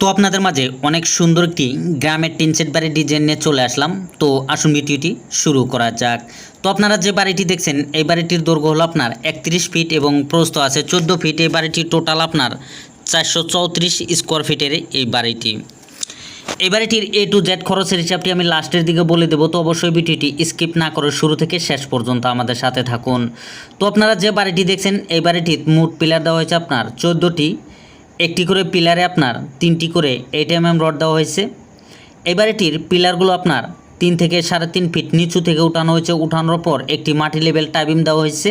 তো আপনাদের মাঝে অনেক সুন্দর একটি গ্রামের টিনসেট বাড়ির ডিজাইন নিয়ে চলে আসলাম। তো আসুন ভিডিওটি শুরু করা যাক। তো আপনারা যে বাড়িটি দেখছেন, এই বাড়িটির দৈর্ঘ্য হলো আপনার একত্রিশ ফিট এবং প্রস্থ আছে চোদ্দ ফিট। এই বাড়িটি টোটাল আপনার চারশো চৌত্রিশ স্কোয়ার ফিটের এই বাড়িটি। এই বাড়িটির এ টু জেড খরচের হিসাবটি আমি লাস্টের দিকে বলে দেবো। তো অবশ্যই ভিডিওটি স্কিপ না করে শুরু থেকে শেষ পর্যন্ত আমাদের সাথে থাকুন। তো আপনারা যে বাড়িটি দেখছেন, এই বাড়িটির মোট পিলার দেওয়া হয়েছে আপনার চোদ্দোটি একটি করে পিলারে আপনার তিনটি করে এইট এম এম রড দেওয়া হয়েছে। এই বাড়িটির পিলারগুলো আপনার তিন থেকে সাড়ে তিন ফিট নিচু থেকে উঠানো হয়েছে। উঠানোর পর একটি মাটি লেভেল টাইবিম দেওয়া হয়েছে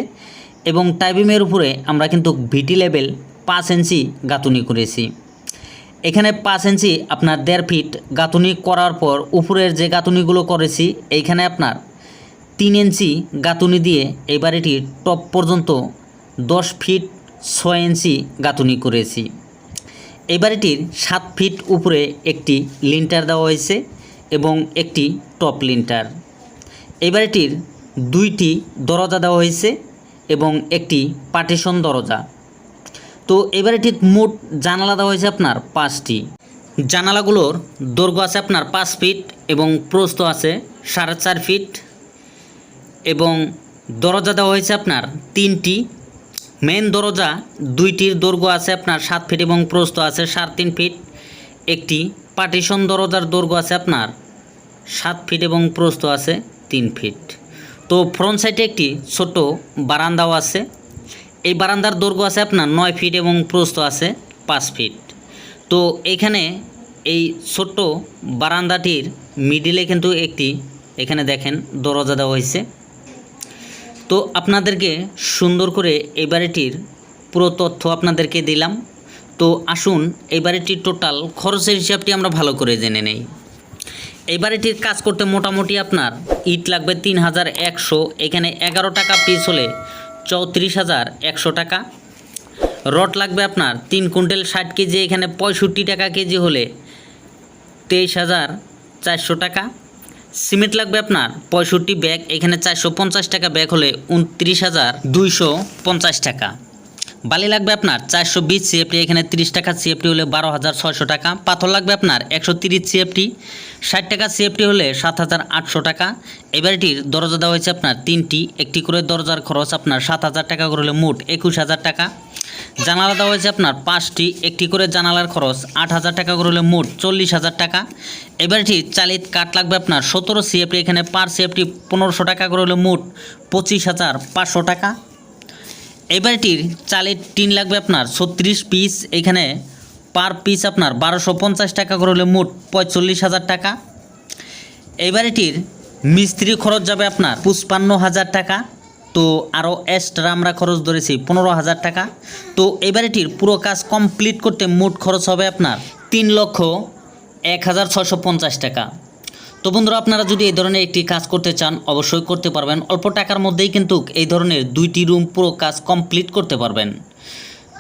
এবং টাইবিমের উপরে আমরা কিন্তু ভিটি লেভেল পাঁচ ইঞ্চি গাঁথুনি করেছি। এখানে পাঁচ ইঞ্চি আপনার দেড় ফিট গাঁথুনি করার পর উপরের যে গাঁথুনিগুলো করেছি, এইখানে আপনার তিন ইঞ্চি গাঁথুনি দিয়ে এই বাড়িটির টপ পর্যন্ত দশ ফিট ছয় ইঞ্চি গাঁথুনি করেছি। এই বাড়িটির সাত ফিট উপরে একটি লিন্টার দেওয়া হয়েছে এবং একটি টপ লিন্টার। এই বাড়িটির দুইটি দরজা দেওয়া হয়েছে এবং একটি পার্টিশন দরজা। তো এই বাড়িটির মোট জানালা দেওয়া হয়েছে আপনার পাঁচটি। জানালাগুলোর দৈর্ঘ্য আছে আপনার পাঁচ ফিট এবং প্রস্থ আছে সাড়ে চার ফিট এবং দরজা দেওয়া হয়েছে আপনার তিনটি মেন দরজা, দুইটির দৈর্ঘ্য আছে আপনার সাত ফিট এবং প্রস্থ আছে সাড়ে তিন ফিট। একটি পার্টিশন দরজার দৈর্ঘ্য আছে আপনার সাত ফিট এবং প্রস্থ আছে তিন ফিট। তো ফ্রন্ট সাইডে একটি ছোট বারান্দাও আছে। এই বারান্দার দৈর্ঘ্য আছে আপনার নয় ফিট এবং প্রস্থ আছে পাঁচ ফিট। তো এখানে এই ছোট্ট বারান্দাটির মিডিলে কিন্তু একটি, এখানে দেখেন দরজা দেওয়া হয়েছে। তো আপনাদেরকে সুন্দর করে এই বাড়িটির পুরো তথ্য আপনাদেরকে দিলাম। তো আসুন, এই বাড়িটির টোটাল খরচের হিসাবটি আমরা ভালো করে জেনে নেই। এই বাড়িটির কাজ করতে মোটামুটি আপনার ইট লাগবে তিন হাজার একশো, এখানে এগারো টাকা পিস হলে চৌত্রিশ হাজার একশো টাকা। রড লাগবে আপনার তিন কুইন্টাল ষাট কেজি, এখানে পঁয়ষট্টি টাকা কেজি হলে তেইশ হাজার চারশো টাকা। সিমেন্ট লাগবে আপনার পঁয়ষট্টি ব্যাগ, এখানে চারশো পঞ্চাশ টাকা ব্যাগ হলে উনত্রিশ হাজার দুইশো পঞ্চাশ টাকা। বালি লাগবে আপনার চারশো বিশ সিএফটি, এখানে তিরিশ টাকা সিএফটি হলে বারো হাজার ছয়শো টাকা। পাথর লাগবে আপনার একশো তিরিশ সিএফটি, ষাট টাকা সিএফটি হলে সাত হাজার আটশো টাকা। এবারটির দরজা দেওয়া হয়েছে আপনার তিনটি, একটি করে দরজার খরচ আপনার সাত হাজার টাকা করে হলে মোট একুশ হাজার টাকা। জানালা দেওয়া হয়েছে আপনার পাঁচটি, একটি করে জানালার খরচ আট হাজার টাকা করে হলে মোট চল্লিশ হাজার টাকা। এবারটি চালিত কাঠ লাগবে আপনার সতেরো সিএফটি এখানে পার সিএফটি পনেরোশো টাকা করে হলে মোট পঁচিশ হাজার পাঁচশো টাকা। এই বাড়িটির চালের টিন লাগবে আপনার ছত্রিশ পিস, এখানে পার পিস আপনার বারোশো পঞ্চাশ টাকা করে হলে মোট পঁয়তাল্লিশ হাজার টাকা। এই বাড়িটির মিস্ত্রি খরচ যাবে আপনার পুষ্পান্ন হাজার টাকা। তো আরও এক্সট্রা আমরা খরচ ধরেছি পনেরো হাজার টাকা। তো এই বাড়িটির পুরো কাজ কমপ্লিট করতে মোট খরচ হবে আপনার তিন লক্ষ এক হাজার ছশো পঞ্চাশ টাকা। তো বন্ধুরা, আপনারা যদি এই ধরনের একটি কাজ করতে চান, অবশ্যই করতে পারবেন। অল্প টাকার মধ্যেই কিন্তু এই ধরনের দুইটি রুম পুরো কাজ কমপ্লিট করতে পারবেন।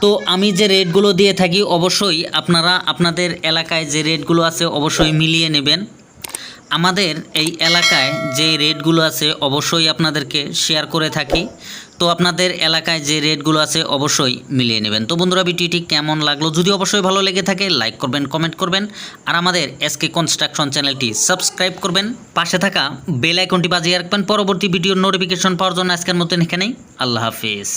তো আমি যে রেটগুলো দিয়ে থাকি, অবশ্যই আপনারা, আপনাদের এলাকায় যে রেটগুলো আছে, অবশ্যই মিলিয়ে নেবেন। আমাদের এই এলাকায় যে রেটগুলো আছে অবশ্যই আপনাদেরকে শেয়ার করে থাকি। তো আপনাদের এলাকায় যে রেটগুলো আছে অবশ্যই মিলিয়ে নেবেন। তো বন্ধুরা, ভিডিওটি কেমন লাগল? যদি অবশ্যই ভালো লেগে থাকে লাইক করবেন কমেন্ট করবেন। আর আমাদের এসকে কনস্ট্রাকশন চ্যানেলটি সাবস্ক্রাইব করবেন। পাশে থাকা বেল আইকনটি বাজিয়ে রাখবেন। পরবর্তী ভিডিওর নোটিফিকেশন পাওয়ার জন্য আজকের মতন এখানেই। আল্লাহ হাফিজ।